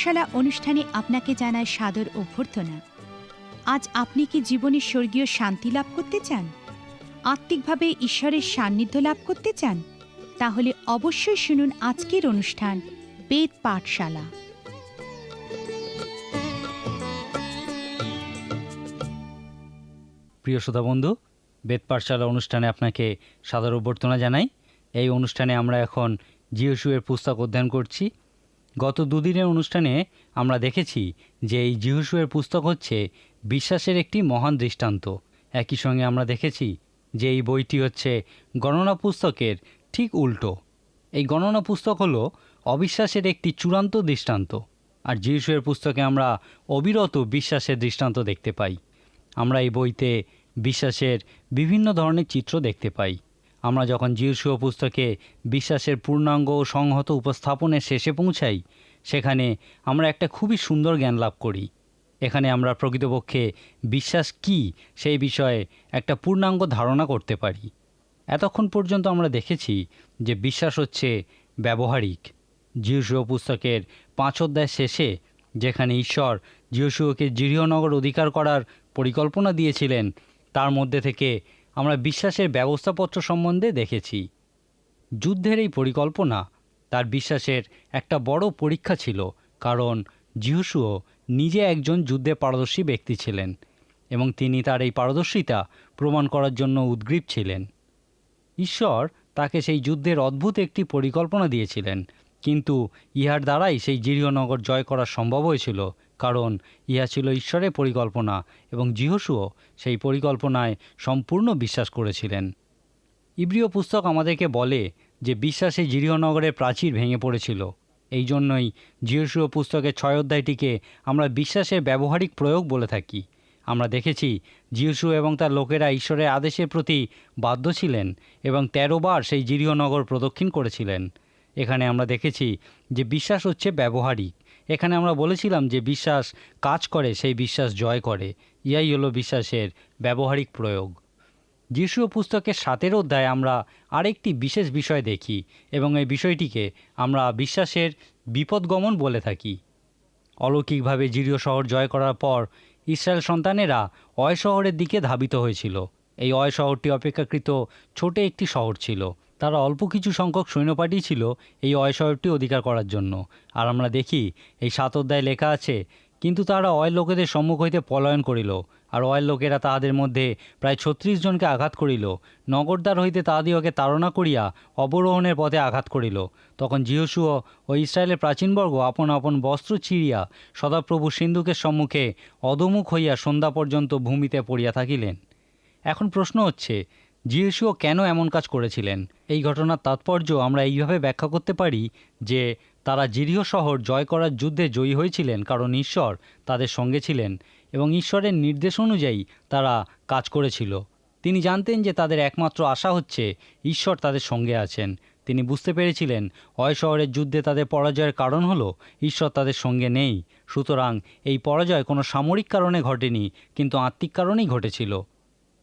পাঠশালা অনুষ্ঠানে আপনাকে জানায় সাদর অভ্যর্থনা। আজ আপনি কি জীবনে স্বর্গীয় শান্তি লাভ করতে চান? আত্মিকভাবে ঈশ্বরের সান্নিধ্য লাভ করতে চান? তাহলে অবশ্যই শুনুন আজকের অনুষ্ঠান, বেদ পাঠশালা। প্রিয় শ্রোতা বন্ধু, বেদ পাঠশালা অনুষ্ঠানে আপনাকে সাদর অভ্যর্থনা জানাই। এই অনুষ্ঠানে আমরা এখন জিহসুয়ের পুস্তক অধ্যয়ন করছি। গত দুদিনের অনুষ্ঠানে আমরা দেখেছি যে এই জিহসুয়ের পুস্তক হচ্ছে বিশ্বাসের একটি মহান দৃষ্টান্ত। একই সঙ্গে আমরা দেখেছি যে এই বইটি হচ্ছে গণনা পুস্তকের ঠিক উল্টো। এই গণনা পুস্তক হলো অবিশ্বাসের একটি চূড়ান্ত দৃষ্টান্ত, আর জিহসুয়ের পুস্তকে আমরা অবিরত বিশ্বাসের দৃষ্টান্ত দেখতে পাই। আমরা এই বইতে বিশ্বাসের বিভিন্ন ধরনের চিত্র দেখতে পাই। আমরা যখন জিউসুয় পুস্তকে বিশ্বাসের পূর্ণাঙ্গ ও সংহত উপস্থাপনের শেষে পৌঁছাই, সেখানে আমরা একটা খুবই সুন্দর জ্ঞান লাভ করি। এখানে আমরা প্রকৃতপক্ষে বিশ্বাস কি সেই বিষয়ে একটা পূর্ণাঙ্গ ধারণা করতে পারি। এতক্ষণ পর্যন্ত আমরা দেখেছি যে বিশ্বাস হচ্ছে ব্যবহারিক। জিউসুয় পুস্তকের পাঁচ অধ্যায় শেষে, যেখানে ঈশ্বর জিউসুয়কে জিরিয়নগর অধিকার করার পরিকল্পনা দিয়েছিলেন, তার মধ্যে থেকে আমরা বিশ্বাসের ব্যবস্থাপত্র সম্বন্ধে দেখেছি। যুদ্ধের এই পরিকল্পনা তার বিশ্বাসের একটা বড় পরীক্ষা ছিল, কারণ জিহুসুও নিজে একজন যুদ্ধে পারদর্শী ব্যক্তি ছিলেন এবং তিনি তার এই পারদর্শিতা প্রমাণ করার জন্য উদ্গ্রীব ছিলেন। ঈশ্বর তাকে সেই যুদ্ধের অদ্ভুত একটি পরিকল্পনা দিয়েছিলেন, কিন্তু ইহার দ্বারাই সেই জিরিয়নগর জয় করা সম্ভব হয়েছিল কারণ ইহা ছিল ঈশ্বরের পরিকল্পনা এবং জিহসুও সেই পরিকল্পনায় সম্পূর্ণ বিশ্বাস করেছিলেন। ইব্রিয় পুস্তক আমাদেরকে বলে যে বিশ্বাসে জিরিয়নগরের প্রাচীর ভেঙে পড়েছিল। এই জন্যই জিহসুও পুস্তকের ছয় অধ্যায়টিকে আমরা বিশ্বাসের ব্যবহারিক প্রয়োগ বলে থাকি। আমরা দেখেছি জিহসু এবং তার লোকেরা ঈশ্বরের আদেশের প্রতি বাধ্য ছিলেন এবং তেরো বার সেই জিরিয়নগর প্রদক্ষিণ করেছিলেন। এখানে আমরা দেখেছি যে বিশ্বাস হচ্ছে ব্যবহারিক। এখানে আমরা বলেছিলাম যে বিশ্বাস কাজ করে, সেই বিশ্বাস জয় করে। ইয়াই হলো বিশ্বাসের ব্যবহারিক প্রয়োগ। যিশু পুস্তকের সাতের অধ্যায়ে আমরা আরেকটি বিশেষ বিষয় দেখি এবং এই বিষয়টিকে আমরা বিশ্বাসের বিপদগমন বলে থাকি। অলৌকিকভাবে জিরিয় শহর জয় করার পর ইসরায়েল সন্তানেরা অয় শহরের দিকে ধাবিত হয়েছিল। এই অয় শহরটি অপেক্ষাকৃত ছোট একটি শহর ছিল। তারা অল্প কিছু সংখ্যক সৈন্য পাঠিয়েছিল এই অয় শহরটি অধিকার করার জন্য। আর আমরা দেখি, এই সাত অধ্যায় লেখা আছে, কিন্তু তারা অয়েল লোকেদের সম্মুখ হইতে পলায়ন করিল, আর অয়েল লোকেরা তাহাদের মধ্যে প্রায় ছত্রিশ জনকে আঘাত করিল। নগরদ্বার হইতে তাহাদিওকে তাড়না করিয়া অবরোহণের পথে আঘাত করিল। তখন জিহসুও ও ইসরায়েলের প্রাচীনবর্গ আপন আপন বস্ত্র চিরিয়া সদাপ্রভু সিন্ধুকের সম্মুখে অধমুখ হইয়া সন্ধ্যা পর্যন্ত ভূমিতে পড়িয়া থাকিলেন। এখন প্রশ্ন হচ্ছে জিয়েশুও কেন এমন কাজ করেছিলেন? এই ঘটনার তাৎপর্য আমরা এইভাবে ব্যাখ্যা করতে পারি যে, তারা জিরিয় শহর জয় করার যুদ্ধে জয়ী হয়েছিলেন কারণ ঈশ্বর তাদের সঙ্গে ছিলেন এবং ঈশ্বরের নির্দেশ অনুযায়ী তারা কাজ করেছিল। তিনি জানতেন যে তাদের একমাত্র আশা হচ্ছে ঈশ্বর তাদের সঙ্গে আছেন। তিনি বুঝতে পেরেছিলেন অয় শহরের যুদ্ধে তাদের পরাজয়ের কারণ হলো ঈশ্বর তাদের সঙ্গে নেই। সুতরাং এই পরাজয় কোনো সামরিক কারণে ঘটেনি, কিন্তু আত্মিক কারণেই ঘটেছিল।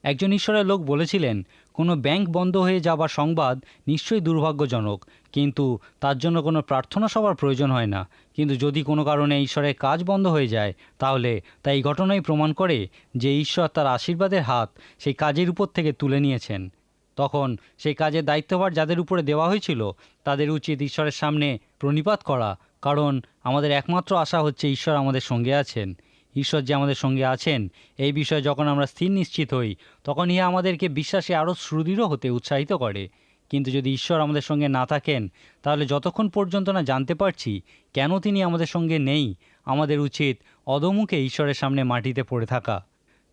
একজন ঈশ্বরের লোক বলেছিলেন, কোনো ব্যাংক বন্ধ হয়ে যাবার সংবাদ নিশ্চয়ই দুর্ভাগ্যজনক, কিন্তু তার জন্য কোনো প্রার্থনা সবার প্রয়োজন হয় না। কিন্তু যদি কোনো কারণে ঈশ্বরের কাজ বন্ধ হয়ে যায়, তাহলে তা এই ঘটনাই প্রমাণ করে যে ঈশ্বর তার আশীর্বাদের হাত সেই কাজের উপর থেকে তুলে নিয়েছেন। তখন সেই কাজের দায়িত্বভার যাদের উপরে দেওয়া হয়েছিল, তাদের উচিত ঈশ্বরের সামনে প্রণিপাত করা, কারণ আমাদের একমাত্র আশা হচ্ছে ঈশ্বর আমাদের সঙ্গে আছেন। ঈশ্বর যে আমাদের সঙ্গে আছেন, এই বিষয়ে যখন আমরা স্থির নিশ্চিত হই তখন ইহা আমাদেরকে বিশ্বাসে আরও সুদৃঢ় হতে উৎসাহিত করে। কিন্তু যদি ঈশ্বর আমাদের সঙ্গে না থাকেন, তাহলে যতক্ষণ পর্যন্ত না জানতে পারছি কেন তিনি আমাদের সঙ্গে নেই, আমাদের উচিত অধমুখে ঈশ্বরের সামনে মাটিতে পড়ে থাকা।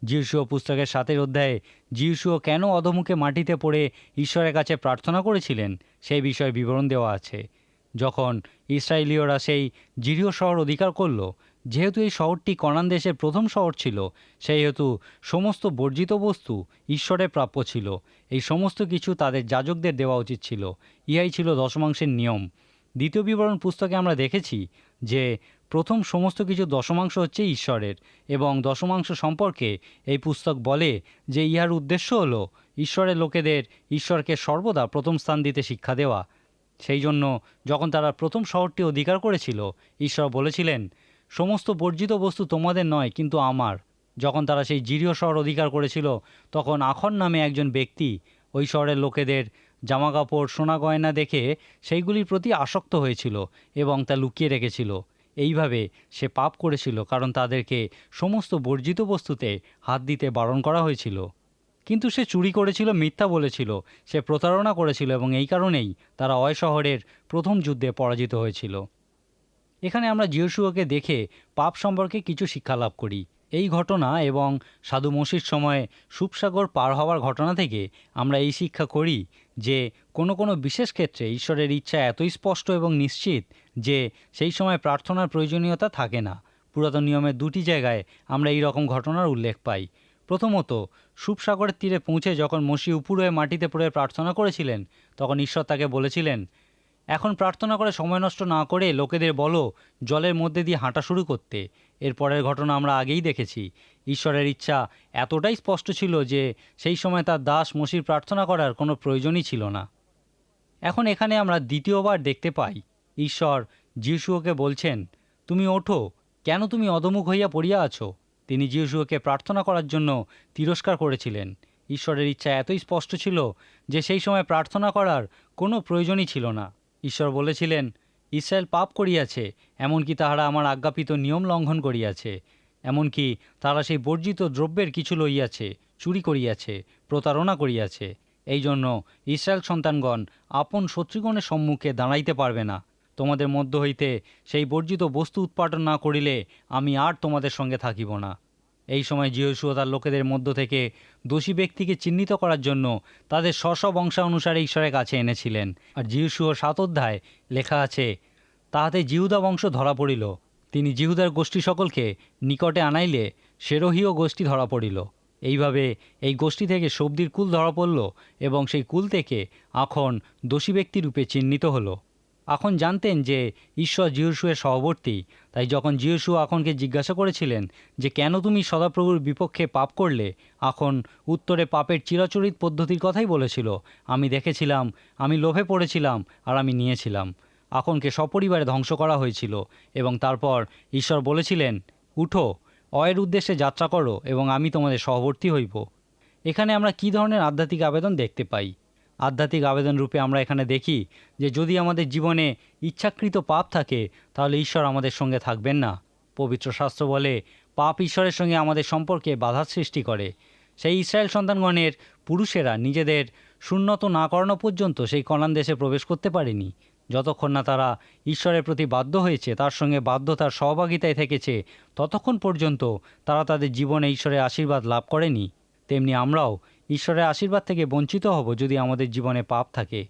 জিউসুও পুস্তকের সাতের অধ্যায়ে জিউসুও কেন অধমুখে মাটিতে পড়ে ঈশ্বরের কাছে প্রার্থনা করেছিলেন? সেই বিষয়ে বিবরণ দেওয়া আছে। যখন ইসরায়েলীয়রা সেই জিরিয় শহর অধিকার করল, যেহেতু এই শহরটি কনান দেশের প্রথম শহর ছিল, সেহেতু সমস্ত বর্জিত বস্তু ঈশ্বরের প্রাপ্য ছিল। এই সমস্ত কিছু তাদের যাজকদের দেওয়া উচিত ছিল। ইহাই ছিল দশমাংশের নিয়ম। দ্বিতীয় বিবরণ পুস্তকে আমরা দেখেছি যে প্রথম সমস্ত কিছু দশমাংশ হচ্ছে ঈশ্বরের, এবং দশমাংশ সম্পর্কে এই পুস্তক বলে যে ইহার উদ্দেশ্য হলো ঈশ্বরের লোকেদের ঈশ্বরকে সর্বদা প্রথম স্থান দিতে শিক্ষা দেওয়া। সেই জন্য যখন তারা প্রথম শহরটি অধিকার করেছিল, ঈশ্বর বলেছিলেন, সমস্ত বর্জিত বস্তু তোমাদের নয়, কিন্তু আমার। যখন তারা সেই জিরিয় শহর অধিকার করেছিল, তখন আখন নামে একজন ব্যক্তি ওই শহরের লোকেদের জামাকাপড়, সোনা গয়না দেখে সেইগুলির প্রতি আসক্ত হয়েছিল এবং তা লুকিয়ে রেখেছিল। এইভাবে সে পাপ করেছিল, কারণ তাদেরকে সমস্ত বর্জিত বস্তুতে হাত দিতে বারণ করা হয়েছিল। কিন্তু সে চুরি করেছিল, মিথ্যা বলেছিল, সে প্রতারণা করেছিল এবং এই কারণেই তারা অয় শহরের প্রথম যুদ্ধে পরাজিত হয়েছিল। এখানে আমরা জিয়সুয়াকে দেখে পাপ সম্পর্কে কিছু শিক্ষা লাভ করি। এই ঘটনা এবং সাধু মসির সময়ে সুপসাগর পার হওয়ার ঘটনা থেকে আমরা এই শিক্ষা করি যে কোনো কোনো বিশেষ ক্ষেত্রে ঈশ্বরের ইচ্ছা এতই স্পষ্ট এবং নিশ্চিত যে সেই সময় প্রার্থনার প্রয়োজনীয়তা থাকে না। পুরাতন নিয়মের দুটি জায়গায় আমরা এই রকম ঘটনার উল্লেখ পাই। প্রথমত সুপসাগরের তীরে পৌঁছে যখন মসি উপুর হয়ে মাটিতে পড়ে প্রার্থনা করেছিলেন, তখন ঈশ্বর তাকে বলেছিলেন, এখন প্রার্থনা করে সময় নষ্ট না করে লোকেদের বলো, জলের মধ্যে দিয়ে হাঁটা শুরু করতে। এরপরের ঘটনা আমরা আগেই দেখেছি। ঈশ্বরের ইচ্ছা এতটাই স্পষ্ট ছিল যে সেই সময় তার দাস মসির প্রার্থনা করার কোনো প্রয়োজনই ছিল না। এখন এখানে আমরা দ্বিতীয়বার দেখতে পাই, ঈশ্বর যিশুকে বলছেন, তুমি ওঠো, কেন তুমি অধমুখ হইয়া পড়িয়া আছো? তিনি যিশুকে প্রার্থনা করার জন্য তিরস্কার করেছিলেন। ঈশ্বরের ইচ্ছা এতই স্পষ্ট ছিল যে সেই সময় প্রার্থনা করার কোনো প্রয়োজনই ছিল না। ঈশ্বর বলেছিলেন, ইসরায়েল পাপ করিয়াছে, এমনকি তাহারা আমার আজ্ঞাপিত নিয়ম লঙ্ঘন করিয়াছে। এমনকি তারা সেই বর্জিত দ্রব্যের কিছু লইয়াছে, চুরি করিয়াছে, প্রতারণা করিয়াছে। এই জন্য ইসরায়েল সন্তানগণ আপন শত্রুগণের সম্মুখে দাঁড়াইতে পারবে না। তোমাদের মধ্য হইতে সেই বর্জিত বস্তু উৎপাদন না করিলে আমি আর তোমাদের সঙ্গে থাকিব না। এই সময় জিহসু তার লোকেদের মধ্য থেকে দোষী ব্যক্তিকে চিহ্নিত করার জন্য তাদের স্ব বংশানুসারে ঈশ্বরের কাছে এনেছিলেন। আর জিহুসুও সাত অধ্যায় লেখা আছে, তাহাতে জিহুদা বংশ ধরা পড়িল। তিনি জিহুদার গোষ্ঠী সকলকে নিকটে আনাইলে সেরোহীয় গোষ্ঠী ধরা পড়িল। এইভাবে এই গোষ্ঠী থেকে সবদির কুল ধরা পড়ল এবং সেই কুল থেকে এখন দোষী ব্যক্তিরূপে চিহ্নিত হলো। এখন জানতেন যে ঈশ্বর জিহুসুয়ের সহবর্তী। তাই যখন জিহুসু আখনকে জিজ্ঞাসা করেছিলেন যে, কেন তুমি সদাপ্রভুর বিপক্ষে পাপ করলে? এখন উত্তরে পাপের চিরাচরিত পদ্ধতির কথাই বলেছিল, আমি দেখেছিলাম, আমি লোভে পড়েছিলাম আর আমি নিয়েছিলাম। আখনকে সপরিবারে ধ্বংস করা হয়েছিল এবং তারপর ঈশ্বর বলেছিলেন, উঠো, অয়ের উদ্দেশ্যে যাত্রা করো এবং আমি তোমাদের সহবর্তী হইব। এখানে আমরা কী ধরনের আধ্যাত্মিক আবেদন দেখতে পাই? আধ্যাত্মিক আবেদন রূপে আমরা এখানে দেখি যে যদি আমাদের জীবনে ইচ্ছাকৃত পাপ থাকে, তাহলে ঈশ্বর আমাদের সঙ্গে থাকবেন না। পবিত্র শাস্ত্র বলে, পাপ ঈশ্বরের সঙ্গে আমাদের সম্পর্কে বাধার সৃষ্টি করে। সেই ইসরায়েল সন্তানগণের পুরুষেরা নিজেদের শূন্যত না করানো পর্যন্ত সেই কনান দেশে প্রবেশ করতে পারেনি। যতক্ষণ না তারা ঈশ্বরের প্রতি বাধ্য হয়েছে, তার সঙ্গে বাধ্যতার সহভাগিতায় থেকেছে, ততক্ষণ পর্যন্ত তারা তাদের জীবনে ঈশ্বরের আশীর্বাদ লাভ করেনি। তেমনি আমরাও ঈশ্বরের আশীর্বাদ থেকে বঞ্চিত হব যদি আমাদের জীবনে পাপ থাকে।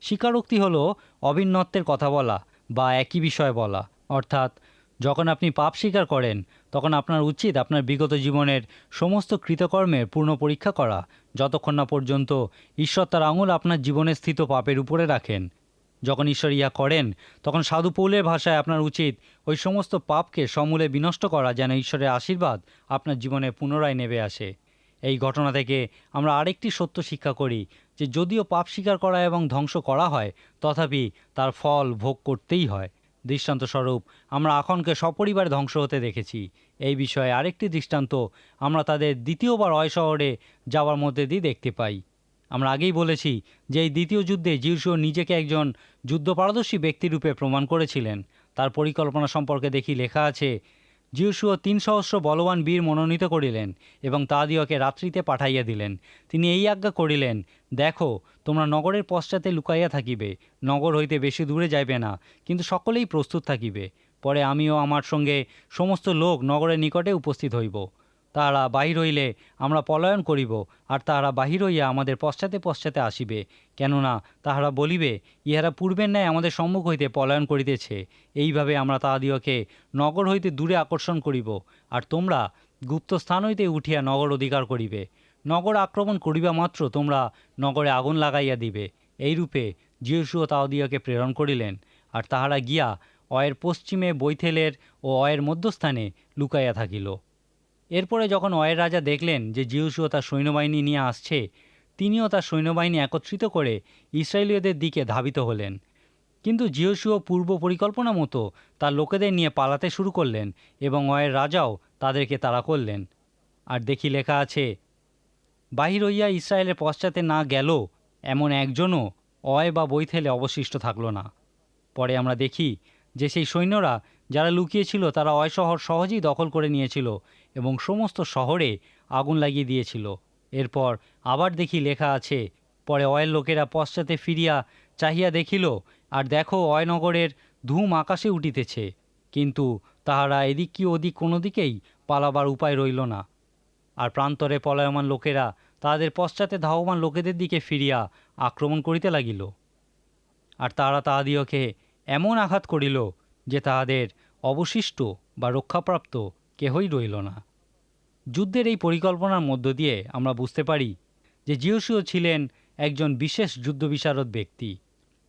স্বীকারোক্তি হলো অভিন্নত্বের কথা বলা বা একই বিষয় বলা। অর্থাৎ, যখন আপনি পাপ স্বীকার করেন, তখন আপনার উচিত আপনার বিগত জীবনের সমস্ত কৃতকর্মের পূর্ণ পরীক্ষা করা, যতক্ষণ না পর্যন্ত ঈশ্বর তার আঙুল আপনার জীবনে স্থিত পাপের উপরে রাখেন। যখন ঈশ্বর ইয়া করেন, তখন সাধু পৌলের ভাষায় আপনার উচিত ওই সমস্ত পাপকে সমূলে বিনষ্ট করা যেন ঈশ্বরের আশীর্বাদ আপনার জীবনে পুনরায় নেবে আসে। এই ঘটনা থেকে আমরা আরেকটি সত্য শিক্ষা করি যে যদিও পাপ স্বীকার করা এবং ধ্বংস করা হয়, তথাপি তার ফল ভোগ করতেই হয়। দৃষ্টান্তস্বরূপ আমরা আখনকে সপরিবারে ধ্বংস হতে দেখেছি। এই বিষয়ে আরেকটি দৃষ্টান্ত আমরা তাদের দ্বিতীয়বার অয় শহরে যাওয়ার মধ্যে দিয়ে দেখতে পাই। আমরা আগেই বলেছি যে এই দ্বিতীয় যুদ্ধে জিউসু নিজেকে একজন যুদ্ধপারদর্শী ব্যক্তিরূপে প্রমাণ করেছিলেন। তার পরিকল্পনা সম্পর্কে দেখি লেখা আছে জিউসুও তিন সহস্র বলবান বীর মনোনীত করিলেন এবং তাদিওকে রাত্রিতে পাঠাইয়া দিলেন। তিনি এই আজ্ঞা করিলেন, দেখো, তোমরা নগরের পশ্চাতে লুকাইয়া থাকিবে। নগর হইতে বেশি দূরে যাইবে না, কিন্তু সকলেই প্রস্তুত থাকিবে। পরে আমিও আমার সঙ্গে সমস্ত লোক নগরের নিকটে উপস্থিত হইব। তাহারা বাহির হইলে আমরা পলায়ন করিব, আর তাহারা বাহির হইয়া আমাদের পশ্চাতে পশ্চাতে আসিবে। কেননা তাহারা বলিবে, ইহারা পূর্বের ন্যায় আমাদের সম্মুখ হইতে পলায়ন করিতেছে। এইভাবে আমরা তাহাদিওকে নগর হইতে দূরে আকর্ষণ করিব, আর তোমরা গুপ্ত স্থান হইতে উঠিয়া নগর অধিকার করিবে। নগর আক্রমণ করিবা মাত্র তোমরা নগরে আগুন লাগাইয়া দিবে। এইরূপে জিয়সুও তাওদিয়াকে প্রেরণ করিলেন, আর তাহারা গিয়া অয়ের পশ্চিমে বৈথেলের ও অয়ের মধ্যস্থানে লুকাইয়া থাকিল। এরপরে যখন অয়ের রাজা দেখলেন যে জিউসুও তার সৈন্যবাহিনী নিয়ে আসছে, তিনিও তার সৈন্যবাহিনী একত্রিত করে ইসরায়েলীয়দের দিকে ধাবিত হলেন। কিন্তু জিওসুও পূর্ব পরিকল্পনা মতো তার লোকেদের নিয়ে পালাতে শুরু করলেন এবং অয়ের রাজাও তাদেরকে তাড়া করলেন। আর দেখি লেখা আছে, বাহির হইয়া ইসরায়েলের পশ্চাতে না গেল এমন একজনও অয় বা বৈথেলে অবশিষ্ট থাকল না। পরে আমরা দেখি যে সেই সৈন্যরা যারা লুকিয়েছিল তারা অয় শহর সহজেই দখল করে নিয়েছিল এবং সমস্ত শহরে আগুন লাগিয়ে দিয়েছিল। এরপর আবার দেখি লেখা আছে, পরে অয়ের লোকেরা পশ্চাতে ফিরিয়া চাহিয়া দেখিল, আর দেখো অয়নগরের ধূম আকাশে উঠিতেছে। কিন্তু তাহারা এদিক কি ওদিক কোনো দিকেই পালাবার উপায় রইল না। আর প্রান্তরে পলায়মান লোকেরা তাহাদের পশ্চাতে ধাবমান লোকেদের দিকে ফিরিয়া আক্রমণ করিতে লাগিল। আর তাহারা তাহাদিওকে এমন আঘাত করিল যে তাহাদের অবশিষ্ট বা রক্ষাপ্রাপ্ত কেহই রইল না। যুদ্ধের এই পরিকল্পনার মধ্য দিয়ে আমরা বুঝতে পারি যে জিওসিও ছিলেন একজন বিশেষ যুদ্ধবিশারদ ব্যক্তি।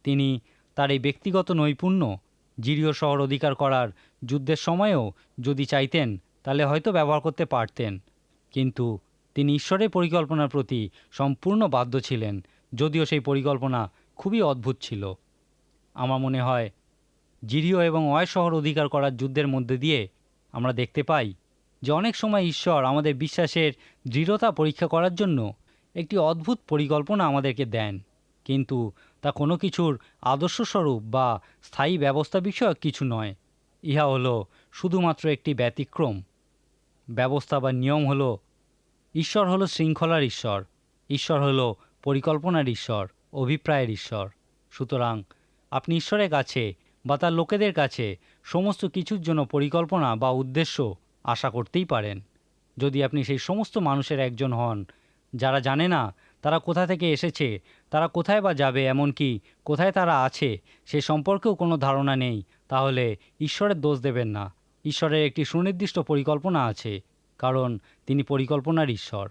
তিনি তার এই ব্যক্তিগত নৈপুণ্য জিরিয় শহর অধিকার করার যুদ্ধের সময়েও যদি চাইতেন, তাহলে হয়তো ব্যবহার করতে পারতেন। কিন্তু তিনি ঈশ্বরের পরিকল্পনার প্রতি সম্পূর্ণ বাধ্য ছিলেন, যদিও সেই পরিকল্পনা খুবই অদ্ভুত ছিল। আমার মনে হয় জিরিও এবং অয় শহর অধিকার করার যুদ্ধের মধ্যে দিয়ে আমরা দেখতে পাই যে অনেক সময় ঈশ্বর আমাদের বিশ্বাসের দৃঢ়তা পরীক্ষা করার জন্য একটি অদ্ভুত পরিকল্পনা আমাদেরকে দেন। কিন্তু তা কোনো কিছুর আদর্শস্বরূপ বা স্থায়ী ব্যবস্থা বিষয়ক কিছু নয়। ইহা হলো শুধুমাত্র একটি ব্যতিক্রম। ব্যবস্থা বা নিয়ম হলো ঈশ্বর হলো শৃঙ্খলার ঈশ্বর ঈশ্বর হলো পরিকল্পনার ঈশ্বর, অভিপ্রায়ের ঈশ্বর। সুতরাং আপনি ঈশ্বরের কাছে বা তার লোকেদের কাছে সমস্ত কিছুর জন্য পরিকল্পনা বা উদ্দেশ্য আশা করতেই পারেন। যদি আপনি সেই সমস্ত মানুষের একজন হন, যারা জানে না তারা কোথা থেকে এসেছে, তারা কোথায় বা যাবে, এমনকি কোথায় তারা আছে, সে সম্পর্কেও কোনো ধারণা নেই, তাহলে ঈশ্বরের দোষ দেবেন না। ঈশ্বরের একটি সুনির্দিষ্ট পরিকল্পনা আছে, কারণ তিনি পরিকল্পনার ঈশ্বর।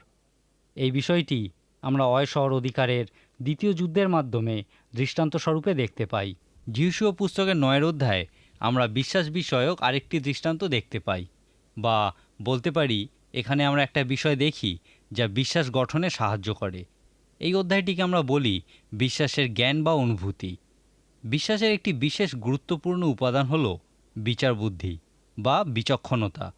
এই বিষয়টি আমরা অয় শহর অধিকারের দ্বিতীয় যুদ্ধের মাধ্যমে দৃষ্টান্ত স্বরূপে দেখতে পাই। জিউসীয় পুস্তকের নয়ের অধ্যায়ে আমরা বিশ্বাস বিষয়ক আরেকটি দৃষ্টান্ত দেখতে পাই বা বলতে পারি, এখানে আমরা একটা বিষয় দেখি যা বিশ্বাস গঠনে সাহায্য করে। এই অধ্যায়টিকে আমরা বলি বিশ্বাসের জ্ঞান বা অনুভূতি। বিশ্বাসের একটি বিশেষ গুরুত্বপূর্ণ উপাদান হল বিচার বুদ্ধি বা বিচক্ষণতা।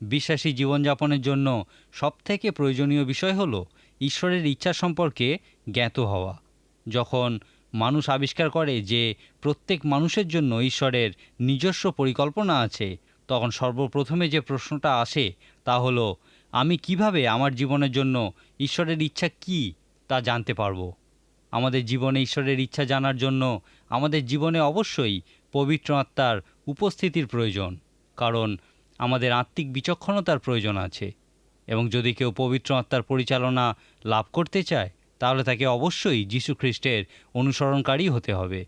বিশ্বাসী জীবনযাপনের জন্য সবথেকে প্রয়োজনীয় বিষয় হল ঈশ্বরের ইচ্ছা সম্পর্কে জ্ঞাত হওয়া। যখন মানুষ আবিষ্কার করে যে প্রত্যেক মানুষের জন্য ঈশ্বরের নিজস্ব পরিকল্পনা আছে। তখন সর্বপ্রথমে যে প্রশ্নটা আসে তা হলো, আমি কীভাবে আমার জীবনের জন্য ঈশ্বরের ইচ্ছা কি তা জানতে পারব? আমাদের জীবনে ঈশ্বরের ইচ্ছা জানার জন্য আমাদের জীবনে অবশ্যই পবিত্র আত্মার উপস্থিতির প্রয়োজন, কারণ আমাদের আত্মিক বিচক্ষণতার প্রয়োজন আছে। এবং যদি কেউ পবিত্র আত্মার পরিচালনা লাভ করতে চায় তাহলে তাকে অবশ্যই খ্রিস্টের অনুসরণকারী হতে হবে।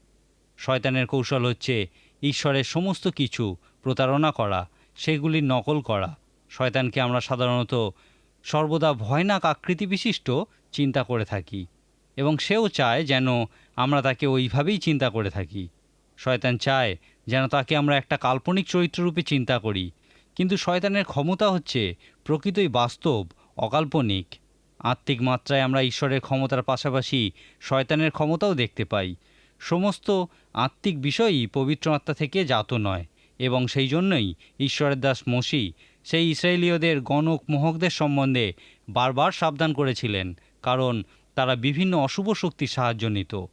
শয়তানের কৌশল হচ্ছে ঈশ্বরের সমস্ত কিছু প্রতারণা করা সেগুলির নকল করা। শয়তানকে আমরা সাধারণত সর্বদা ভয়নাক আকৃতি বিশিষ্ট চিন্তা করে থাকি এবং সেও চায় যেন আমরা তাকে ওইভাবেই চিন্তা করে থাকি। শয়তান চায় যেন তাকে আমরা একটা কাল্পনিক চরিত্ররূপে চিন্তা করি। কিন্তু শয়তানের ক্ষমতা হচ্ছে প্রকৃতই বাস্তব, অকাল্পনিক। আত্মিক মাত্রায় আমরা ঈশ্বরের ক্ষমতার পাশাপাশি শয়তানের ক্ষমতাও দেখতে পাই। সমস্ত আত্মিক বিষয়ই পবিত্র আত্মা থেকে জাত নয় এবং সেই জন্যই ঈশ্বরের দাস মসি সেই ইসরায়েলীয়দের গণক মোহকদের সম্বন্ধে বারবার সাবধান করেছিলেন, কারণ তারা বিভিন্ন অশুভ শক্তির সাহায্য নিত।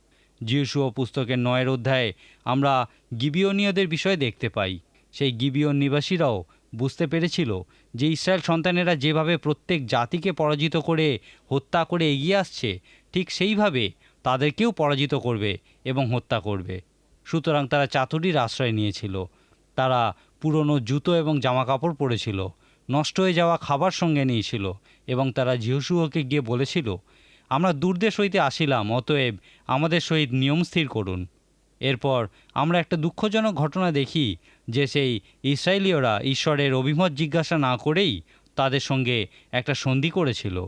জিউসুও পুস্তকের নয়ের অধ্যায়ে আমরা গিবিয়নীয়দের বিষয়ে দেখতে পাই। সেই গিবিয়ন নিবাসীরাও বুঝতে পেরেছিল যে ইসরায়েল সন্তানেরা যেভাবে প্রত্যেক জাতিকে পরাজিত করে হত্যা করে এগিয়ে আসছে, ঠিক সেইভাবে তাদেরকেও পরাজিত করবে এবং হত্যা করবে। সুতরাং তারা চাতুরির আশ্রয় নিয়েছিল। তারা পুরনো জুতো এবং জামাকাপড় পরেছিল, নষ্ট হয়ে যাওয়া খাবার সঙ্গে নিয়েছিল এবং তারা জিহুসুহকে গিয়ে বলেছিল, আমরা দূরদেশ হইতে আসিলাম, অতএব আমাদের সহিত নিয়ম স্থির করুন। এরপর আমরা একটা দুঃখজনক ঘটনা দেখি যে সেই ইসরায়েলীয়রা ঈশ্বরের অভিমত জিজ্ঞাসা না করেই তাদের সঙ্গে একটা সন্ধি করেছিল।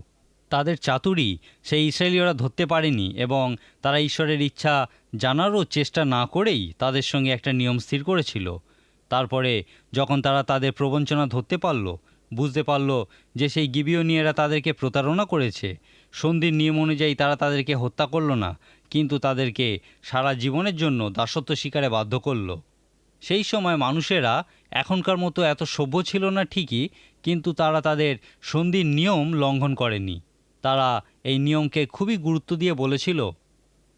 তাদের চাতুরি সেই ইসরায়েলীয়রা ধরতে পারেনি এবং তারা ঈশ্বরের ইচ্ছা জানারও চেষ্টা না করেই তাদের সঙ্গে একটা নিয়ম স্থির করেছিল। তারপরে যখন তারা তাদের প্রবঞ্চনা ধরতে পারল, বুঝতে পারল যে সেই গিবিয়নিয়েরা তাদেরকে প্রতারণা করেছে, সন্ধির নিয়ম অনুযায়ী তারা তাদেরকে হত্যা করল না, কিন্তু তাদেরকে সারা জীবনের জন্য দাসত্ব শিকারে বাধ্য করল। সেই সময় মানুষেরা এখনকার মতো এত সভ্য ছিল না ঠিকই, কিন্তু তারা তাদের সন্ধির নিয়ম লঙ্ঘন করেনি। তারা এই নিয়মকে খুবই গুরুত্ব দিয়ে বলেছিল,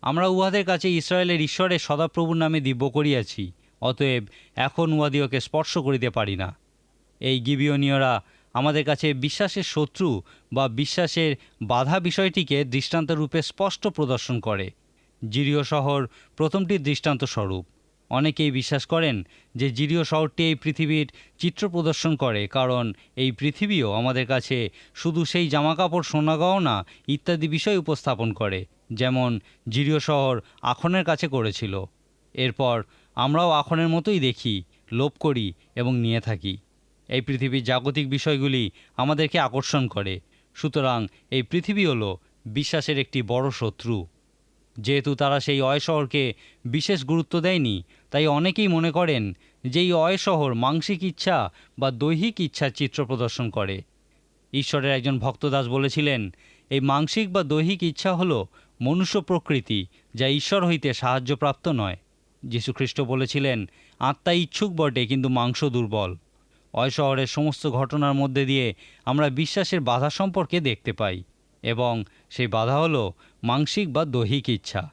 আমরা উহাদের কাছে ইসরায়েলের ঈশ্বরের সদাপ্রভুর নামে দিব্য করিয়াছি, অতএব এখন উহাদিওকে স্পর্শ করিতে পারি না। এই গিবিয়নীয়রা আমাদের কাছে বিশ্বাসের শত্রু বা বিশ্বাসের বাধা বিষয়টিকে দৃষ্টান্তরূপে স্পষ্ট প্রদর্শন করে। জিরিয় শহর প্রথমটি দৃষ্টান্ত স্বরূপ অনেকেই বিশ্বাস করেন যে জিরিয় শহরটি এই পৃথিবীর চিত্র প্রদর্শন করে, কারণ এই পৃথিবীও আমাদের কাছে শুধু সেই জামাকাপড়, সোনা গহনা ইত্যাদি বিষয় উপস্থাপন করে, যেমন জিরিয় শহর আখনের কাছে করেছিল। এরপর আমরাও আখনের মতোই দেখি, লোভ করি এবং নিয়ে থাকি। এই পৃথিবীর জাগতিক বিষয়গুলি আমাদেরকে আকর্ষণ করে। সুতরাং এই পৃথিবী হলো বিশ্বাসের একটি বড় শত্রু। যেহেতু তারা সেই অয় শহরকে বিশেষ গুরুত্ব দেয়নি, তাই অনেকেই মনে করেন যে এই অয় শহর মাংসিক ইচ্ছা বা দৈহিক ইচ্ছার চিত্র প্রদর্শন করে। ঈশ্বরের একজন ভক্তদাস বলেছিলেন, এই মাংসিক বা দৈহিক ইচ্ছা হলো মনুষ্য প্রকৃতি, যা ঈশ্বর হইতে সাহায্যপ্রাপ্ত নয়। যীশুখ্রিস্ট বলেছিলেন, আত্মা ইচ্ছুক বটে, কিন্তু মাংস দুর্বল। অয় শহরের সমস্ত ঘটনার মধ্যে দিয়ে আমরা বিশ্বাসের বাধা সম্পর্কে দেখতে পাই এবং সেই বাধা হলো মাংসিক বা দৈহিক ইচ্ছা।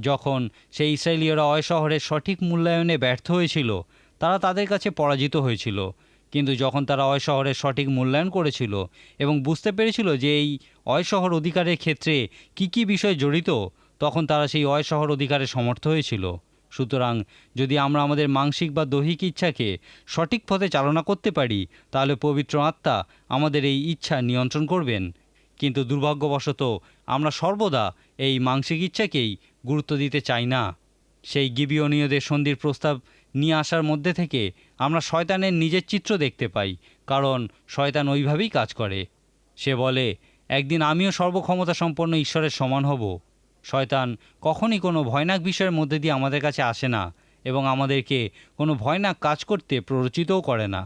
যখন সেই ইসরায়েলীয়রা অয় শহরের সঠিক মূল্যায়নে ব্যর্থ হয়েছিল, তারা তাদের কাছে পরাজিত হয়েছিল। কিন্তু যখন তারা অয় শহরের সঠিক মূল্যায়ন করেছিল এবং বুঝতে পেরেছিল যে এই অয় শহর অধিকারের ক্ষেত্রে কি কি বিষয় জড়িত, তখন তারা সেই অয় শহর অধিকারে সমর্থ হয়েছিল। সুতরাং যদি আমরা আমাদের মানসিক বা দৈহিক ইচ্ছাকে সঠিক পথে চালনা করতে পারি, তাহলে পবিত্র আত্মা আমাদের এই ইচ্ছা নিয়ন্ত্রণ করবেন। কিন্তু দুর্ভাগ্যবশত আমরা সর্বদা এই মাংসিক ইচ্ছাকেই গুরুত্ব দিতে চাই না। সেই গিবিয়নীয়দের সন্ধির প্রস্তাব নিয়ে আসার মধ্যে থেকে আমরা শয়তানের নিজের চিত্র দেখতে পাই, কারণ শয়তান ওইভাবেই কাজ করে। সে বলে, একদিন আমিও সর্বক্ষমতা সম্পন্ন ঈশ্বরের সমান হব। শয়তান কখনই কোনো ভয়ানক বিষয়ের মধ্যে দিয়ে আমাদের কাছে আসে না এবং আমাদেরকে কোনো ভয়ানক কাজ করতে প্ররোচিতও করে না।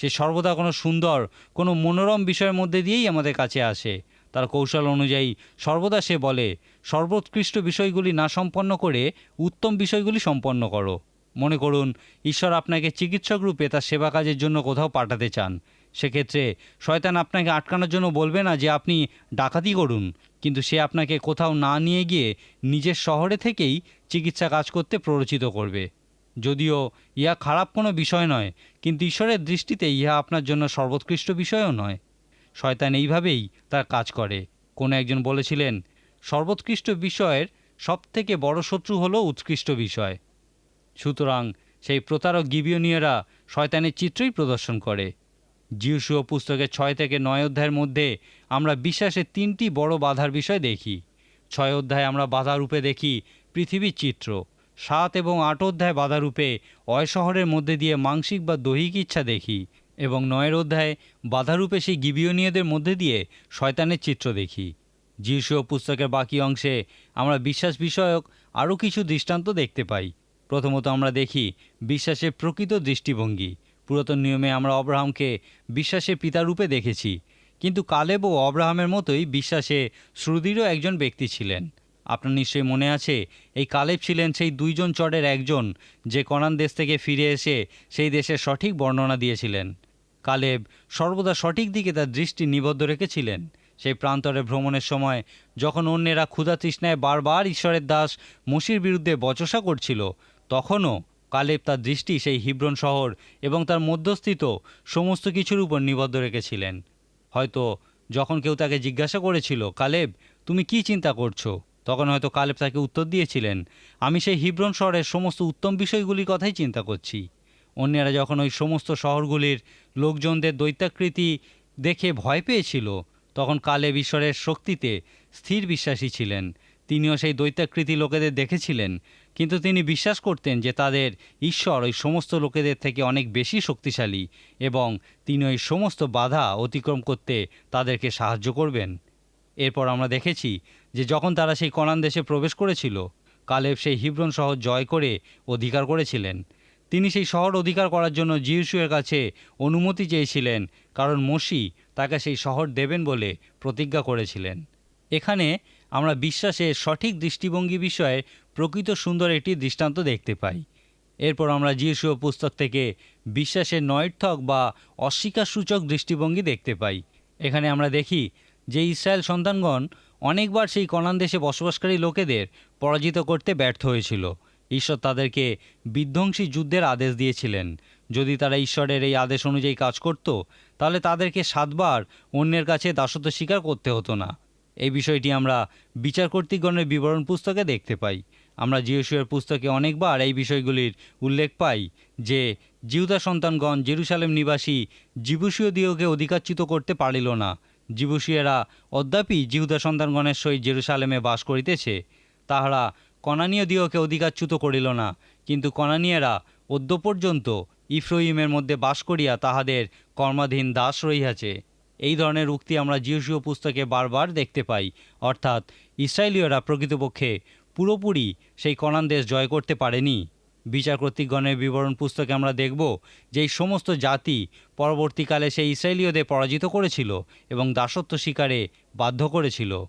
সে সর্বদা কোনো সুন্দর, কোনো মনোরম বিষয়ের মধ্যে দিয়েই আমাদের কাছে আসে। তার কৌশল অনুযায়ী সর্বদা সে বলে, সর্বোৎকৃষ্ট বিষয়গুলি না সম্পন্ন করে উত্তম বিষয়গুলি সম্পন্ন করো। মনে করুন, ঈশ্বর আপনাকে চিকিৎসক রূপে তার সেবা কাজের জন্য কোথাও পাঠাতে চান। সেক্ষেত্রে শয়তান আপনাকে আটকানোর জন্য বলবে না যে আপনি ডাকাতি করুন, কিন্তু সে আপনাকে কোথাও না নিয়ে গিয়ে নিজের শহরে থেকেই চিকিৎসা কাজ করতে প্ররোচিত করবে। যদিও ইহা খারাপ কোনো বিষয় নয়, কিন্তু ঈশ্বরের দৃষ্টিতে ইহা আপনার জন্য সর্বোৎকৃষ্ট বিষয়ও নয়। শয়তান এইভাবেই তার কাজ করে। কোনো একজন বলেছিলেন, সর্বোৎকৃষ্ট বিষয়ের সবথেকে বড় শত্রু হল উৎকৃষ্ট বিষয়। সুতরাং সেই প্রতারক গিবিয়নীয়রা শয়তানের চিত্রই প্রদর্শন করে। জিউসুও পুস্তকের ছয় থেকে নয় অধ্যায়ের মধ্যে আমরা বিশ্বাসের তিনটি বড় বাধার বিষয় দেখি। ছয় অধ্যায়ে আমরা বাধা রূপে দেখি পৃথিবীর চিত্র। সাত এবং আট অধ্যায় বাধা রূপে অয় শহরের মধ্যে দিয়ে মাংসিক বা দৈহিক ইচ্ছা দেখি এবং নয়ের অধ্যায়ে বাধারূপে সেই গিবিয়নীয়দের মধ্যে দিয়ে শয়তানের চিত্র দেখি। যিশু পুস্তকের বাকি অংশে আমরা বিশ্বাস বিষয়ক আরও কিছু দৃষ্টান্ত দেখতে পাই। প্রথমত আমরা দেখি বিশ্বাসের প্রকৃত দৃষ্টিভঙ্গি। পুরাতন নিয়মে আমরা অব্রাহামকে বিশ্বাসের পিতারূপে দেখেছি। কিন্তু কালেব ও অব্রাহামের মতোই বিশ্বাসে সুদৃঢ় একজন ব্যক্তি ছিলেন। আপনার নিশ্চয়ই মনে আছে? এই কালেব ছিলেন সেই দুইজন চরের একজন, যে কনান দেশ থেকে ফিরে এসে সেই দেশের সঠিক বর্ণনা দিয়েছিলেন। কালেব সর্বদা সঠিক দিকে তার দৃষ্টি নিবদ্ধ রেখেছিলেন। সেই প্রান্তরে ভ্রমণের সময় যখন অন্যেরা ক্ষুধা তৃষ্ণায় বারবার ঈশ্বরের দাস মসির বিরুদ্ধে বচসা করছিল, তখনও কালেব তার দৃষ্টি সেই হিব্রন শহর এবং তার মধ্যস্থিত সমস্ত কিছুর উপর নিবদ্ধ রেখেছিলেন। হয়তো যখন কেউ তাকে জিজ্ঞাসা করেছিল, কালেব, তুমি কি চিন্তা করছ? তখন হয়তো কালেব তাকে উত্তর দিয়েছিলেন, আমি সেই হিব্রন শহরের সমস্ত উত্তম বিষয়গুলির কথাই চিন্তা করছি। অন্যেরা যখন ওই সমস্ত শহরগুলির লোকজনদের দৈত্যাকৃতি দেখে ভয় পেয়েছিল, তখন কালেব ঈশ্বরের শক্তিতে স্থির বিশ্বাসী ছিলেন। তিনিও সেই দৈত্যাকৃতি লোকেদের দেখেছিলেন, কিন্তু তিনি বিশ্বাস করতেন যে তাদের ঈশ্বর ওই সমস্ত লোকেদের থেকে অনেক বেশি শক্তিশালী এবং তিনি ওই সমস্ত বাধা অতিক্রম করতে তাদেরকে সাহায্য করবেন। এরপর আমরা দেখেছি যে যখন তারা সেই কনান দেশে প্রবেশ করেছিল, কালেব সেই হিব্রন শহর জয় করে অধিকার করেছিলেন। তিনি সেই শহর অধিকার করার জন্য জিউসুয়ের কাছে অনুমতি চেয়েছিলেন, কারণ মসি তাকে সেই শহর দেবেন বলে প্রতিজ্ঞা করেছিলেন। এখানে আমরা বিশ্বাসের সঠিক দৃষ্টিভঙ্গি বিষয়ে প্রকৃত সুন্দর একটি দৃষ্টান্ত দেখতে পাই। এরপর আমরা জিউসুয় পুস্তক থেকে বিশ্বাসের নয়র্থক বা অস্বীকার সূচক দৃষ্টিভঙ্গি দেখতে পাই। এখানে আমরা দেখি যে ইসরায়েল সন্তানগণ অনেকবার সেই কনান দেশে বসবাসকারী লোকেদের পরাজিত করতে ব্যর্থ হয়েছিল। ঈশ্বর তাদেরকে বিধ্বংসী যুদ্ধের আদেশ দিয়েছিলেন। যদি তারা ঈশ্বরের এই আদেশ অনুযায়ী কাজ করত, তাহলে তাদেরকে সাতবার অন্যের কাছে দাসত্ব স্বীকার করতে হতো না। এই বিষয়টি আমরা বিচার কর্তৃগণের বিবরণ পুস্তকে দেখতে পাই। আমরা জিওসুয়ের পুস্তকে অনেকবার এই বিষয়গুলির উল্লেখ পাই যে, জিউদা সন্তানগণ জেরুসালেম নিবাসী জিবুসীয় দিওকে অধিকারচ্যুত করতে পারিল না। জিবুসীয়রা অদ্যাপি জিহুদা সন্তানগণের সহিত জেরুসালেমে বাস করিতেছে। তাহারা কনানীয় দিওকে অধিকারচ্যুত করিল না, কিন্তু কনানীয়রা অদ্য পর্যন্ত ইফ্রহিমের মধ্যে বাস করিয়া তাহাদের কর্মাধীন দাস রহিয়াছে। এই ধরনের উক্তি আমরা জিওসীয় পুস্তকে বারবার দেখতে পাই, অর্থাৎ ইসরায়েলীয়রা প্রকৃতপক্ষে পুরোপুরি সেই কনান দেশ জয় করতে পারেনি। বিচার কর্তৃকগণের বিবরণ পুস্তকে আমরা দেখব যে সমস্ত জাতি পরবর্তীকালে সেই ইসরায়েলীয়দের পরাজিত করেছিল এবং দাসত্ব স্বীকারে বাধ্য করেছিল।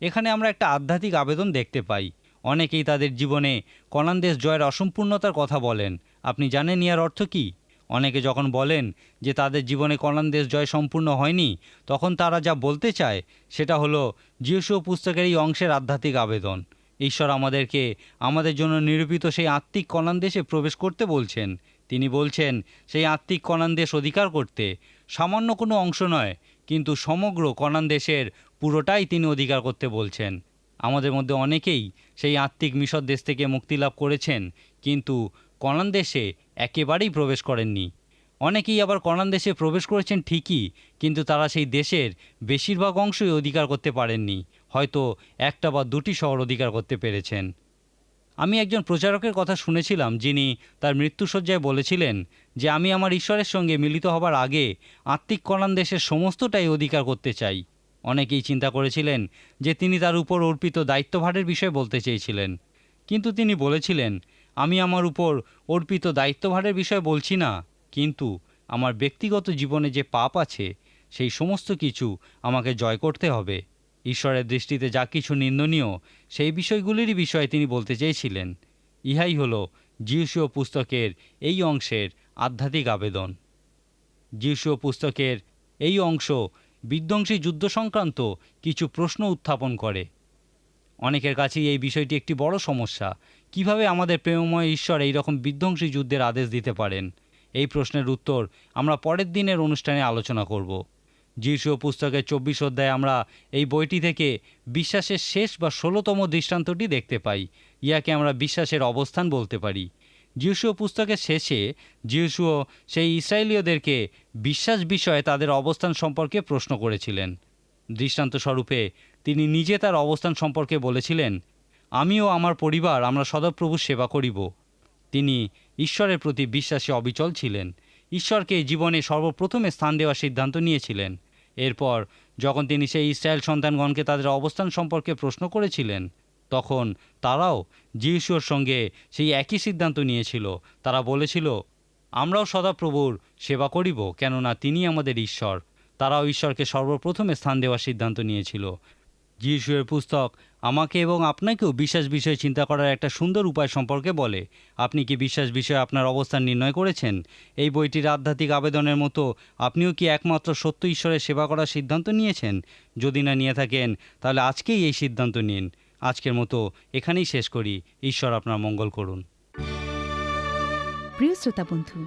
এখানে আমরা একটা আধ্যাত্মিক আবেদন দেখতে পাই। অনেকেই তাদের জীবনে কনান দেশ জয়ের অসম্পূর্ণতার কথা বলেন। আপনি জানেন ইয়ার অর্থ কী? অনেকে যখন বলেন যে তাদের জীবনে কনান দেশ জয় সম্পূর্ণ হয়নি, তখন তারা যা বলতে চায় সেটা হলো জিওসুয় পুস্তকের এই অংশের আধ্যাত্মিক আবেদন। ঈশ্বর আমাদেরকে, আমাদের জন্য নিরূপিত সেই আত্মিক কনান দেশে প্রবেশ করতে বলছেন। তিনি বলছেন, সেই আত্মিক কনান দেশ অধিকার করতে সামান্য কোনো অংশ নয়, কিন্তু সমগ্র কনান দেশের পুরোটাই তিনি অধিকার করতে বলছেন। আমাদের মধ্যে অনেকেই সেই আত্মিক মিশর দেশ থেকে মুক্তি লাভ করেছেন, কিন্তু কনান দেশে একেবারেই প্রবেশ করেননি। অনেকেই আবার কনান দেশে প্রবেশ করেছেন ঠিকই, কিন্তু তারা সেই দেশের বেশিরভাগ অংশই অধিকার করতে পারেননি। হয়তো একটা বা দুটি শহর অধিকার করতে পেরেছেন। আমি একজন প্রচারকের কথা শুনেছিলাম, যিনি তার মৃত্যুসজ্জায় বলেছিলেন যে আমি আমার ঈশ্বরের সঙ্গে মিলিত হবার আগে আত্মিক কনান দেশের সমস্তটাই অধিকার করতে চাই। অনেকেই চিন্তা করেছিলেন যে তিনি তার উপর অর্পিত দায়িত্বভারের বিষয়ে বলতে চেয়েছিলেন। কিন্তু তিনি বলেছিলেন, আমি আমার উপর অর্পিত দায়িত্বভারের বিষয়ে বলছি না, কিন্তু আমার ব্যক্তিগত জীবনে যে পাপ আছে, সেই সমস্ত কিছু আমাকে জয় করতে হবে। ঈশ্বরের দৃষ্টিতে যা কিছু নিন্দনীয়, সেই বিষয়গুলিরই বিষয়ে তিনি বলতে চেয়েছিলেন। ইহাই হল জিউসীয় পুস্তকের এই অংশের আধ্যাত্মিক আবেদন। জিউসীয় পুস্তকের এই অংশ বিধ্বংসী যুদ্ধ সংক্রান্ত কিছু প্রশ্ন উত্থাপন করে। অনেকের কাছেই এই বিষয়টি একটি বড় সমস্যা। কীভাবে আমাদের প্রেমময় ঈশ্বর এই রকম বিধ্বংসী যুদ্ধের আদেশ দিতে পারেন? এই প্রশ্নের উত্তর আমরা পরের দিনের অনুষ্ঠানে আলোচনা করব। যিশু পুস্তকের চব্বিশ অধ্যায়ে আমরা এই বইটি থেকে বিশ্বাসের শেষ বা ষোলোতম দৃষ্টান্তটি দেখতে পাই। ইয়াকে আমরা বিশ্বাসের অবস্থান বলতে পারি। যিশু পুস্তকের শেষে যিশু সেই ইসরায়েলীয়দেরকে বিশ্বাস বিষয়ে তাদের অবস্থান সম্পর্কে প্রশ্ন করেছিলেন। দৃষ্টান্ত স্বরূপে তিনি নিজে তার অবস্থান সম্পর্কে বলেছিলেন, আমিও আমার পরিবার, আমরা সদপ্রভুর সেবা করিব। তিনি ঈশ্বরের প্রতি বিশ্বাসে অবিচল ছিলেন। ঈশ্বরকে জীবনে সর্বপ্রথমে স্থান দেওয়ার সিদ্ধান্ত নিয়েছিলেন। এরপর, যখন তিনি সেই ইসরায়েল সন্তানগণকে তাদের অবস্থান সম্পর্কে প্রশ্ন করেছিলেন, তখন তারাও যিশুর সঙ্গে সেই একই সিদ্ধান্ত নিয়েছিল। তারা বলেছিল, আমরাও সদাপ্রভুর সেবা করিব, কেননা তিনি আমাদের ঈশ্বর। তারাও ঈশ্বরকে সর্বপ্রথমে স্থান দেওয়ার সিদ্ধান্ত নিয়েছিল। যিশুয়ের পুস্তক আমাকে এবং আপনাকেও বিশ্বাস বিষয়ে চিন্তা করার একটা সুন্দর উপায় সম্পর্কে বলে। আপনি কি বিশ্বাস বিষয়ে আপনার অবস্থান নির্ণয় করেছেন? এই বইটির আধ্যাত্মিক আবেদনের মতো আপনিও কি একমাত্র সত্য ঈশ্বরের সেবা করার সিদ্ধান্ত নিয়েছেন? যদি না নিয়ে থাকেন, তাহলে আজকেই এই সিদ্ধান্ত নিন। আজকের মতো এখানেই শেষ করি। ঈশ্বর আপনার মঙ্গল করুন। প্রিয় শ্রোতা বন্ধু